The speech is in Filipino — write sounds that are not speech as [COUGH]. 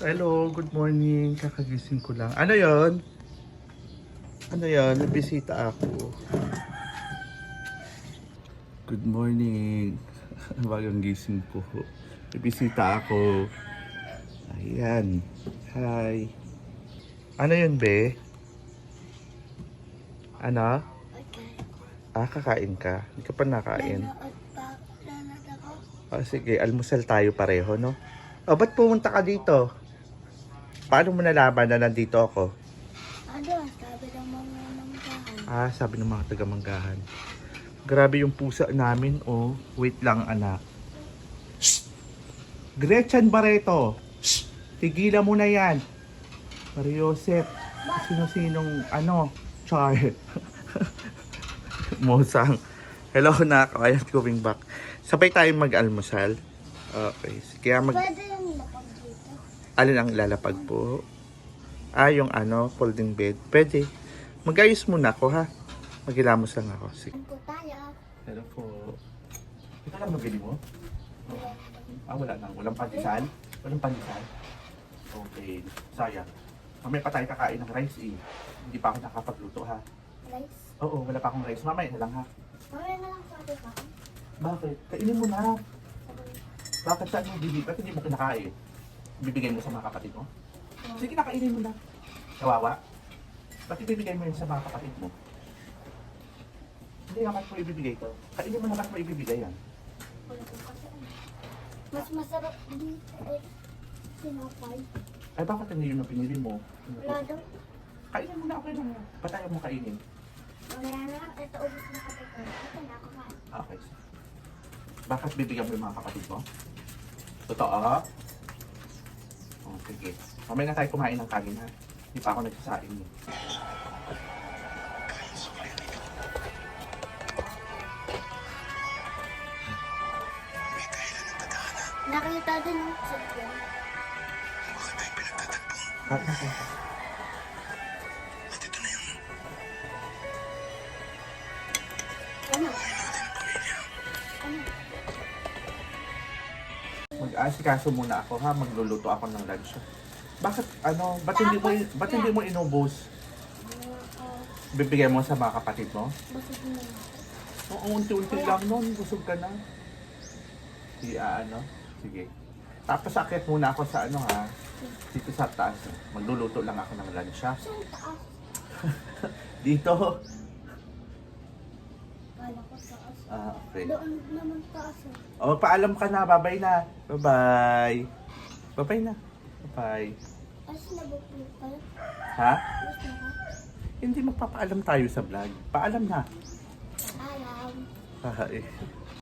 Hello, good morning. Kakagising ko lang. Ano yon? Ano yon? Nabisita ako. Good morning. [LAUGHS] Bagang gising ko. Nabisita ako. Ayan. Hi. Ano yun, be? Ano? Ah, kakain ka. Hindi ka pa nakain. Ah, sige, almusal tayo pareho, no? Oh, ba't pumunta ka dito? Paano mo nalaman na nandito ako? Ano, sabi ng mga manggahan. Ah, sabi ng mga taga-manggahan. Grabe yung pusa namin, oh. Wait lang, anak. Shh! Gretchen Barreto! Shh! Tigilan mo na yan! Mariosep, sino-sinong, ano, char. [LAUGHS] Mosang. Hello, nak. Ayan, going back. Sabay tayong mag-almusal. Okay. Kaya mag... Pwede yung lapag dito. Alin ang lalapag po? Ah, yung ano, folding bed. Pwede. Mag-ayos muna ako, ha? Magilamos lang ako. Sige. Po tayo? Hello po. Ito lang nabili mo? Ah, wala na. Walang pandesal? Walang pandesal? Okay. Sayang. Mamaya pa tayo kakain ng rice eh. Hindi pa ako nakapagluto ha. Rice? Oo, wala pa akong rice. Mamaya na lang ha. Mamaya na lang sabi ka. Bakit? Kainin mo na. Bakit saan mo bibig? Ba't hindi mo kinakain? Bibigay mo sa mga kapatid mo? Sige, nakainin mo na. Kawawa? Ba't ibibigay mo yun sa mga kapatid mo? Hindi naman mo ibibigay ko. Kainin mo naman mo ibibigay yan. Wala. Mas masarap dito eh. Sinapay. Ay, bakit hindi yun ang pinili mo? Wala daw. Kainin mo na, okay lang. yan. Ba't ayaw mo kainin? Mamaya na lang. Ito ubos na kapatid. Ito na ako ka. Okay. Bakit bibigyan mo yung mga kapatid mo? Totoo? Sige. Mamaya na tayo kumain ng kanin ha. Hindi pa ako nagsasain eh. Nakita din yung sasakyan. Bakit na tayo? Ano? Ano? Mag-asikaso muna ako ha. Magluluto ako ng lunch. Bakit ano, ba't hindi mo, ba't hindi mo inubos? Bibigyan mo sa mga kapatid mo? Basig na. Oo, unti-unti lang nun. Busog ka na. Ah, ano? Sige. Tapos akit muna ako sa ano ha. Dito sa taas. Magluluto lang ako ng lunch ha. Saan taas? [LAUGHS] Dito. Ah, okay. Doon naman taas eh. O, paalam ka na. Bye-bye na. Bye-bye. Bye-bye na. Bye-bye. Na ba po? Ha? As na? Hindi magpapaalam tayo sa vlog. Paalam na. Alam. Bye.